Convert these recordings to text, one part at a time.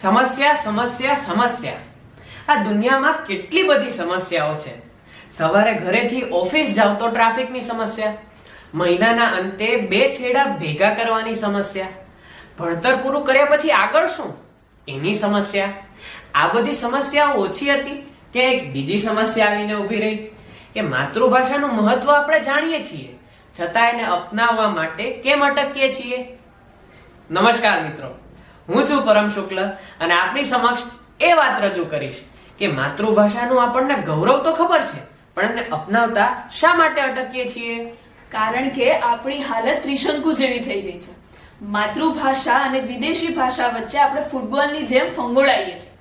સમસ્યા સમસ્યા સમસ્યા. આ દુનિયામાં કેટલી બધી સમસ્યાઓ છે. સવારે ઘરેથી ઓફિસ જાવ તો ટ્રાફિકની સમસ્યા. મહિનાના અંતે બે છેડા ભેગા કરવાની સમસ્યા. ભણતર પૂરું કર્યા પછી આગળ શું? એની સમસ્યા. આ બધી સમસ્યાઓ ઓછી હતી, ત્યાં એક બીજી સમસ્યા આવીને ઊભી રહી. કે માતૃભાષાનું મહત્વ આપણે જાણીએ છીએ. છતાં એને અપનાવવા માટે કેમ અટકીએ છીએ? નમસ્કાર મિત્રો. હું છું પરમ શુક્લ અને આપની સમક્ષ એ વાત રજૂ કરીશ કે માતૃભાષાનું આપણને ગૌરવ તો ખબર છે પણ એને અપનાવતા શા માટે અટકીએ છીએ? કારણ કે આપણી હાલત ત્રિશંકુ જેવી થઈ ગઈ છે. માતૃભાષા અને વિદેશી ભાષા વચ્ચે આપણે ફૂટબોલની જેમ ફંગોળાઈએ છીએ.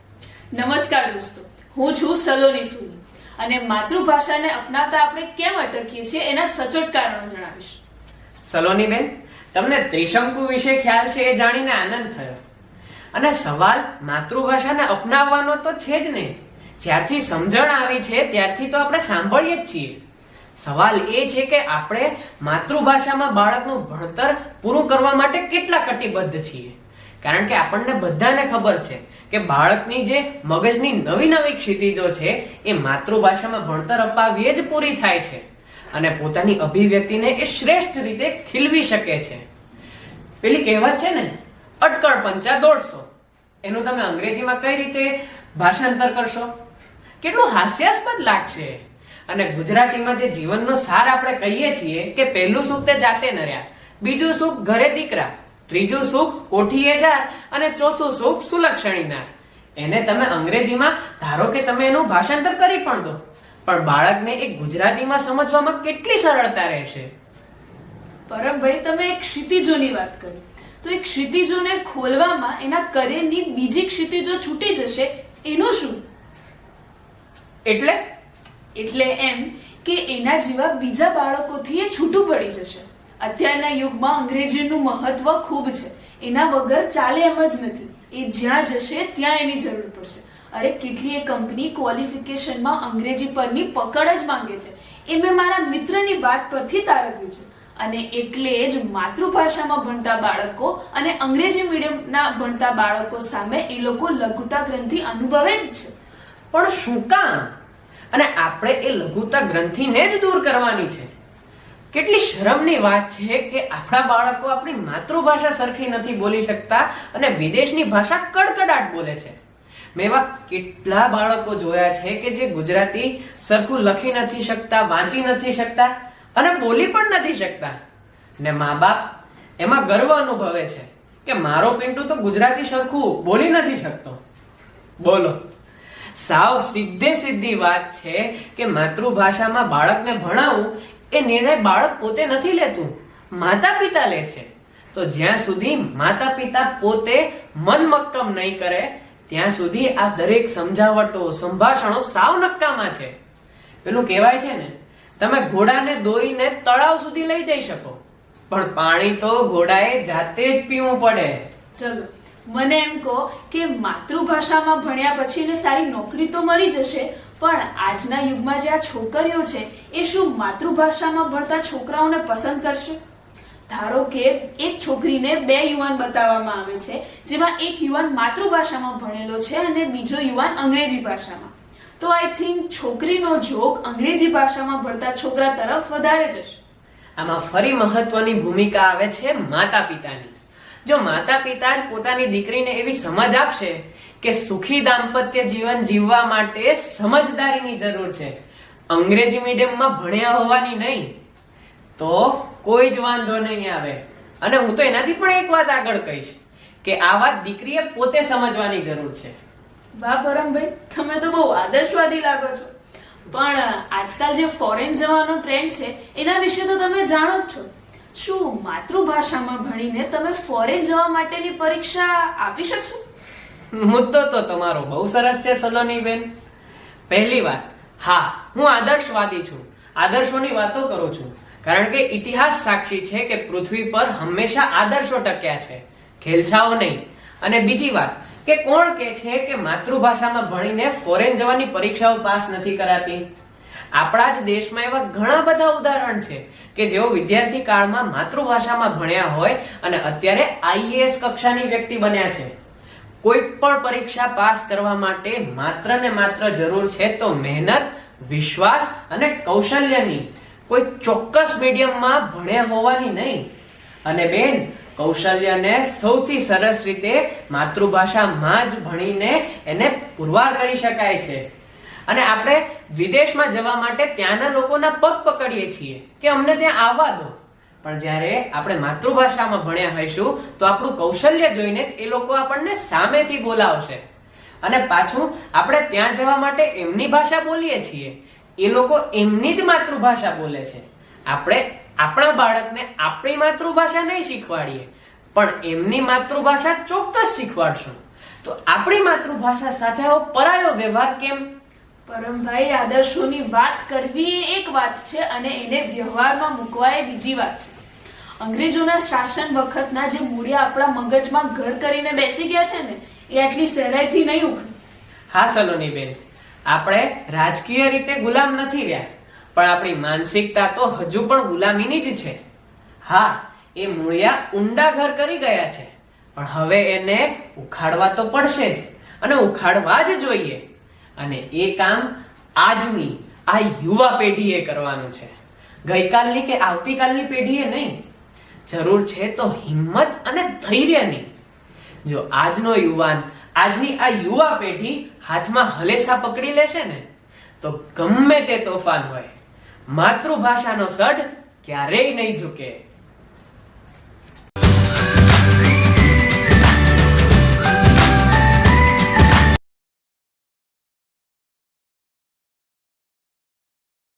નમસ્કાર દોસ્તો હું છું સલોની સુની અને માતૃભાષાને અપનાવતા આપણે કેમ અટકીએ છીએ એના સચોટ કારણો જણાવીશ. સલોની બેન તમને ત્રિશંકુ વિશે ખ્યાલ છે એ જાણીને આનંદ થયો. અને સવાલ માતૃભાષાને અપનાવવાનો તો છે જ નહીં જ્યારથી સમજણ આવી છે, ત્યારથી તો આપણે સાંભળીએ જ છીએ. સવાલ એ છે કે આપણે માતૃભાષામાં બાળકનું ભણતર પૂરું કરવા માટે કેટલા કટિબદ્ધ છીએ? કારણ કે આપણને બધાને ખબર છે કે બાળકની જે મગજની નવી નવી ક્ષિતિજો છે, એ માતૃભાષામાં ભણતર અપાવીએ જ પૂરી થાય છે અને પોતાની અભિવ્યક્તિને એ શ્રેષ્ઠ રીતે ખીલવી શકે છે. પેલી કહેવત છે ને અટકળ પંચા દોઢસો એનું તમે અંગ્રેજીમાં કઈ રીતે ભાષાંતર કરશો? કેટલું હાસ્યાસ્પદ લાગશે. અને ગુજરાતીમાં જે જીવનનો સાર આપણે કહીએ છીએ કે પહેલું સુખ તે જાતે નર્યા બીજું સુખ ઘરે દીકરા. ત્રીજું સુખ કોઠીએ જાર અને ચોથું સુખ સુલક્ષણીના એને તમે અંગ્રેજીમાં ધારો કે તમે એનું ભાષાંતર કરી પણ દો. પણ બાળકને એ ગુજરાતીમાં સમજવામાં કેટલી સરળતા રહેશે? પરમભાઈ, તમે એક ક્ષિતિજોની વાત કરી. તો એ ક્ષિતિજોને ખોલવામાં એના કરિયરની બીજી ક્ષિતિજો છૂટી જશે એનું શું? એટલે? એટલે એમ કે એના જેવા બીજા બાળકોથી એ છૂટું પડી જશે. અત્યારના યુગમાં અંગ્રેજીનું મહત્વ ખૂબ છે. એના વગર ચાલે એમ જ નથી. એ જ્યાં જશે ત્યાં એની જરૂર પડશે. અરે કેટલીય કંપની ક્વોલિફિકેશનમાં અંગ્રેજી પરની પકડ જ માંગે છે. એ મેં મારા મિત્રની વાત પરથી તારવ્યું છે. અને એટલે જ માતૃભાષામાં ભણતા બાળકો અને અંગ્રેજી મીડિયમના ભણતા બાળકો સામે એ લોકો લઘુતા ગ્રંથિ અનુભવે જ છે. પણ શું કામ? અને આપણે એ લઘુતા ગ્રંથિને જ દૂર કરવાની છે. કેટલી શરમની વાત છે કે આપણા બાળકો આપણી માતૃભાષા સરખી નથી બોલી શકતા અને વિદેશની ભાષા કડકડાટ બોલે છે. મેં એવા કેટલા બાળકો જોયા છે કે જે ગુજરાતી સરખું લખી નથી શકતા, વાંચી નથી શકતા. અને બોલી પણ નથી શકતા. ને મા બાપ એમાં ગર્વ અનુભવે છે કે મારો પિન્ટુ તો ગુજરાતી સરખું બોલી નથી શકતો. બોલો. સાવ સીધે સીધી વાત છે કે માતૃભાષામાં બાળકને ભણાવવું એ નિર્ણય બાળક પોતે નથી લેતું માતા પિતા લે છે. તો જ્યાં સુધી માતા પિતા પોતે મન મક્કમ નહીં કરે, ત્યાં સુધી આ દરેક સમજાવટો, સંભાષણો સાવ નક્કામાં છે. પેલું કહેવાય છે ને તમે ઘોડાને દોરીને તળાવ સુધી લઈ જઈ શકો. પણ પાણી તો ઘોડાએ જાતે જ પીવું પડે. ચલો, મને એમ કહો કે માતૃભાષામાં ભણ્યા પછી એને સારી નોકરી તો મળી જશે, પણ આજના યુગમાં જે આ છોકરીઓ છે, એ શું માતૃભાષામાં ભણતા છોકરાઓને પસંદ કરશે? ધારો કે એક છોકરીને બે યુવાન બતાવવામાં આવે છે, જેમાં એક યુવાન માતૃભાષામાં ભણેલો છે અને બીજો યુવાન અંગ્રેજી ભાષામાં. તો આઈ થિંક છોકરીનો જોક અંગ્રેજી ભાષામાં ભણતા છોકરા તરફ વધારે જશે. આમાં ફરી મહત્વની ભૂમિકા આવે છે માતા પિતાની જો માતા પિતા જ પોતાની દીકરીને એવી સમજ આપશે કે સુખી દાંપત્ય જીવન જીવવા માટે સમજદારીની જરૂર છે. અંગ્રેજી મીડિયમમાં ભણ્યા હોવાની નહીં, તો કોઈ જ વાંધો નહીં આવે. અને હું તો એનાથી પણ એક વાત આગળ કહીશ કે આ વાત દીકરીએ પોતે સમજવાની જરૂર છે. વાહ પરમભાઈ તમે તો બહુ આદર્શવાદી લાગો છો. પણ આજકાલ જે ફોરેન જવાનો ટ્રેન્ડ છે, એના વિશે તો તમે જાણો જ છો. શું માતૃભાષામાં ભણીને તમે ફોરેન જવા માટેની પરીક્ષા આપી શકશો? મુદ્દો તો તમારો બહુ સરસ છે, સલોની બેન. પહેલી વાત, હા, હું આદર્શવાદી છું. આદર્શોની વાતો કરું છું. કારણ કે ઇતિહાસ સાક્ષી છે કે પૃથ્વી પર હંમેશા આદર્શો ટક્યા છે. ખેલછાઓ નહીં. અને બીજી વાત કે કોણ કે છે કે માતૃભાષામાં ભણીને ફોરેન જવાની પરીક્ષાઓ પાસ નથી કરાતી? આપણા જ દેશમાં એવા ઘણા બધા ઉદાહરણ છે કે જેઓ વિદ્યાર્થી કાળમાં માતૃભાષામાં ભણ્યા હોય અને અત્યારે આઈએએસ કક્ષાની વ્યક્તિ બન્યા છે. કોઈ પણ પરીક્ષા પાસ કરવા માટે માત્ર ને માત્ર જરૂર છે તો મહેનત, વિશ્વાસ અને કૌશલ્યની. કોઈ ચોક્કસ મીડિયમમાં ભણ્યા હોવાની નહીં. અને બેન કૌશલ્યને સૌથી સરસ રીતે માતૃભાષામાં જ ભણીને એને પુરવાર કરી શકાય છે. અને આપણે વિદેશમાં જવા માટે ત્યાંના લોકોના પગ પકડીએ છીએ કે અમને ત્યાં આવવા દો. પણ જ્યારે આપણે માતૃભાષામાં ભણ્યા હોઈશું, તો આપણું કૌશલ્ય જોઈને એ લોકો આપણને સામેથી બોલાવશે. અને પાછું આપણે ત્યાં જવા માટે એમની ભાષા બોલીએ છીએ. એ લોકો એમની જ માતૃભાષા બોલે છે. આપણે આપણા બાળકને આપણી માતૃભાષા નહીં શીખવાડીએ પણ એમની માતૃભાષા ચોક્કસ શીખવાડશું. તો આપણી માતૃભાષા સાથે આવો પરાયો વ્યવહાર કેમ? પરમભાઈ આદર્શોની વાત કરવી એ એક વાત છે અને એને વ્યવહારમાં મૂકવા એ બીજી વાત છે. અંગ્રેજોના શાસન વખતના જે મૂળિયા આપણા મગજમાં ઘર કરીને બેસી ગયા છે ને એ આટલી સહેલાઈથી નહીં ઉખડે હા સલોની બેન. આપણે રાજકીય રીતે ગુલામ નથી રહ્યા. પણ આપણી માનસિકતા તો હજુ પણ ગુલામીની જ છે. હા, એ મૂળિયા ઊંડા ઘર કરી ગયા છે. પણ હવે એને ઉખાડવા તો પડશે જ અને ઉખાડવા જ જોઈએ. અને એ કામ આજની આ યુવા પેઢીએ કરવાનું છે. ગઈકાલની કે આવતીકાલની પેઢીએ નહીં. જરૂર છે તો હિંમત અને ધૈર્યની જો આજનો યુવાન, આજની આ યુવા પેઢી હાથમાં હલેસા પકડી લેશે ને, તો ગમે તે તોફાન હોય. માતૃભાષાનો સઢ ક્યારેય નહીં ઝૂકે.